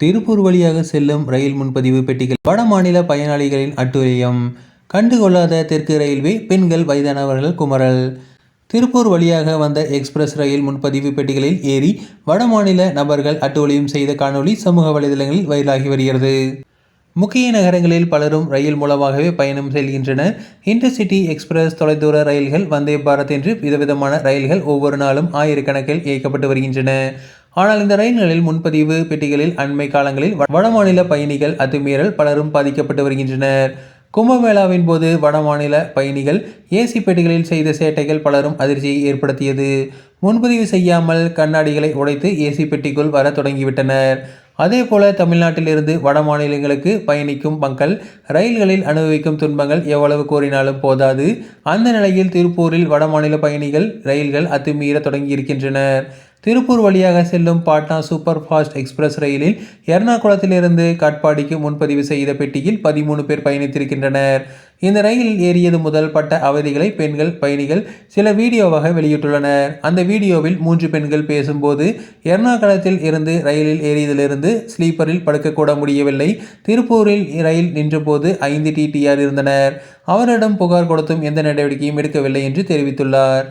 திருப்பூர் வழியாக செல்லும் ரயில் முன்பதிவு பெட்டிகள் வட மாநில பயனாளிகளின் அட்டுழியம். கண்டுகொள்ளாத தெற்கு ரயில்வே பெண்கள் வயதானவர்கள் குமரல். திருப்பூர் வழியாக வந்த எக்ஸ்பிரஸ் ரயில் முன்பதிவு பெட்டிகளில் ஏறி வடமாநில நபர்கள் அட்டூழியம் செய்த காணொளி சமூக வலைதளங்களில் வைரலாகி வருகிறது. முக்கிய நகரங்களில் பலரும் ரயில் மூலமாகவே பயணம் செல்கின்றனர். இன்டர்சிட்டி எக்ஸ்பிரஸ் தொலைதூர ரயில்கள் வந்தே பாரத் என்று விதவிதமான ரயில்கள் ஒவ்வொரு நாளும் ஆயிரக்கணக்கில் இயக்கப்பட்டு வருகின்றன. ஆனால் இந்த ரயில்களில் முன்பதிவு பெட்டிகளில் அண்மை காலங்களில் வடமாநில பயணிகள் அத்துமீறல் பலரும் பாதிக்கப்பட்டு வருகின்றனர். கும்பமேளாவின் போது வடமாநில பயணிகள் ஏசி பெட்டிகளில் செய்த சேட்டைகள் பலரும் அதிர்ச்சியை ஏற்படுத்தியது. முன்பதிவு செய்யாமல் கண்ணாடிகளை உடைத்து ஏசி பெட்டிக்குள் வர தொடங்கிவிட்டனர். அதேபோல தமிழ்நாட்டிலிருந்து வட மாநிலங்களுக்கு பயணிக்கும் மக்கள் ரயில்களில் அனுபவிக்கும் துன்பங்கள் எவ்வளவு கூறினாலும் போதாது. அந்த நிலையில் திருப்பூரில் வடமாநில பயணிகள் ரயில்கள் அத்துமீற தொடங்கியிருக்கின்றனர். திருப்பூர் வழியாக செல்லும் பாட்னா சூப்பர் ஃபாஸ்ட் எக்ஸ்பிரஸ் ரயிலில் எர்ணாகுளத்திலிருந்து காட்பாடிக்கு முன்பதிவு செய்த பெட்டியில் பதிமூணு பேர் பயணித்திருக்கின்றனர். இந்த ரயிலில் ஏறியது முதல் பட்ட அவதிகளை பெண்கள் பயணிகள் சில வீடியோவாக வெளியிட்டுள்ளனர். அந்த வீடியோவில் மூன்று பெண்கள் பேசும்போது எர்ணாகுளத்தில் இருந்து ரயிலில் ஏறியதிலிருந்து ஸ்லீப்பரில் படுக்கக்கூட முடியவில்லை. திருப்பூரில் ரயில் நின்றபோது ஐந்து டிடிஆர் இருந்தனர். அவரிடம் புகார் கொடுத்தும் எந்த நடவடிக்கையும் எடுக்கவில்லை என்று தெரிவித்துள்ளார்.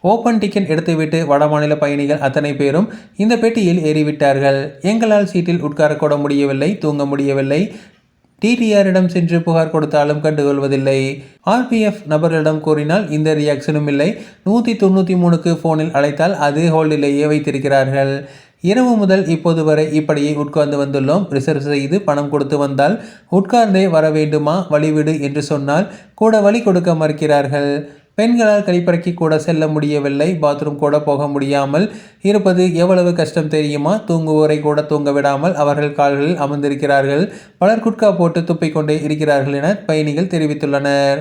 ஓப்பன் டிக்கெட் எடுத்துவிட்டு வடமாநில பயணிகள் அத்தனை பேரும் இந்த பெட்டியில் ஏறிவிட்டார்கள். எங்களால் சீட்டில் உட்காரக்கூட முடியவில்லை தூங்க முடியவில்லை. டிடிஆரிடம் சென்று புகார் கொடுத்தாலும் கண்டுகொள்வதில்லை. ஆர்பிஎஃப் நபர்களிடம் கூறினால் இந்த ரியாக்ஷனும் இல்லை. நூற்றி தொண்ணூற்றி மூணுக்கு ஃபோனில் அழைத்தால் அது ஹோல்டிலேயே வைத்திருக்கிறார்கள். இரவு முதல் இப்போது வரை இப்படியே உட்கார்ந்து வந்துள்ளோம். ரிசர்வ் செய்து பணம் கொடுத்து வந்தால் உட்கார்ந்தே வர வேண்டுமா? வழிவிடு என்று சொன்னால் கூட வழி கொடுக்க மறுக்கிறார்கள். பெண்களால் கழிப்பறைக்கு கூட செல்ல முடியவில்லை. பாத்ரூம் கூட போக முடியாமல் இருப்பது எவ்வளவு கஷ்டம் தெரியுமா? தூங்குவோரை கூட தூங்க விடாமல் அவர்கள் கால்களில் அமர்ந்திருக்கிறார்கள். பலர் குட்கா போட்டு துப்பிக்கொண்டே இருக்கிறார்கள் என பயணிகள் தெரிவித்துள்ளனர்.